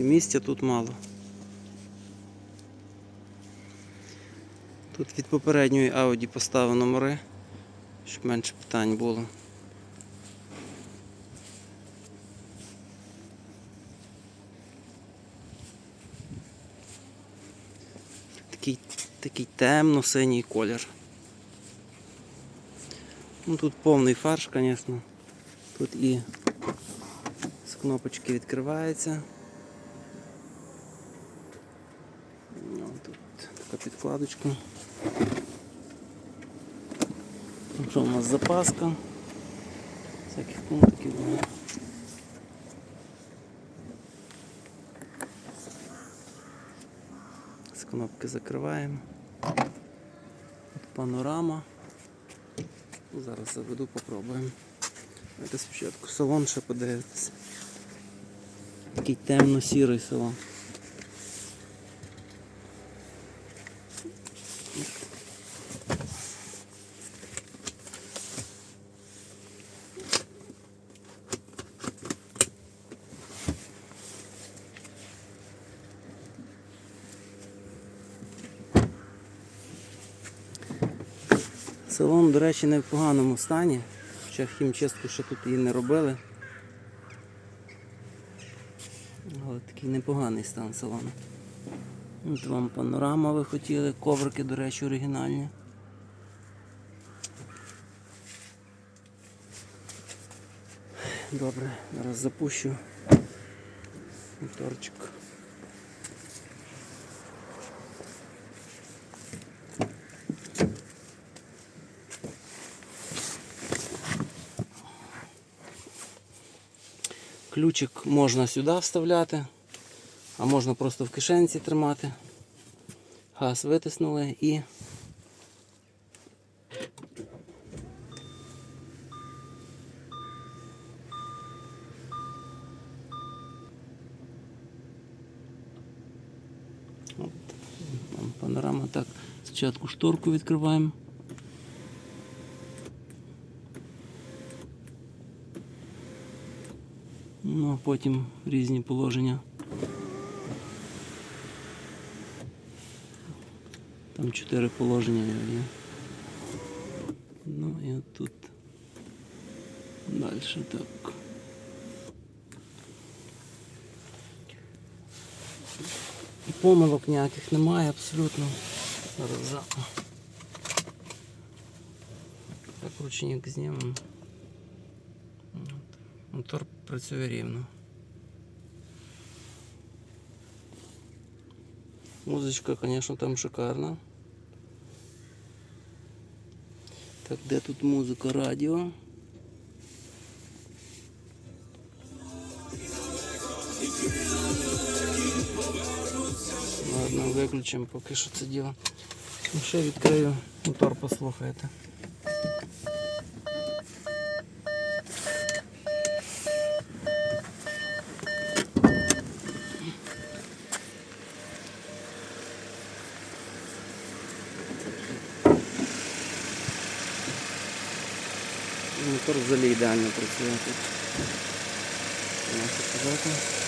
Тільки місця тут мало. Тут від попередньої Audi поставив номери, щоб менше питань було. Такий, такий темно-синій колір. Ну тут повний фарш, звісно. Тут і з кнопочки відкривається. Ну, тут така підкладочка. Ну, Що у нас запаска? Всяких пунктиків. З кнопки закриваємо. От панорама. Зараз заведу, попробуємо. Давайте спочатку салон ще подивитися. Такий темно-сірий салон. Салон, до речі, не в поганому стані. Хоча хімчистку ще тут її не робили. Але такий непоганий стан салону. От вам панорама ви хотіли, коврики, до речі, оригінальні. Добре, зараз запущу моторчик. Ключик можна сюди вставляти, а можна просто в кишенці тримати. Газ витиснули і От, панорама так. Спочатку шторку відкриваємо. Ну, а потім різні положення. Там чотири положення є. Ну і от тут далі так. Помилок ніяких немає абсолютно. Зараз за. Так ручник знімемо. От. Мотор працює рівно. Музичка, звісно, там шикарна. Так, де тут музика радіо? Ладно, виключимо поки що це діло. Ну, ще відкрию мотор, послухайте. Мотор взагалі ідеально працює тут. Наша.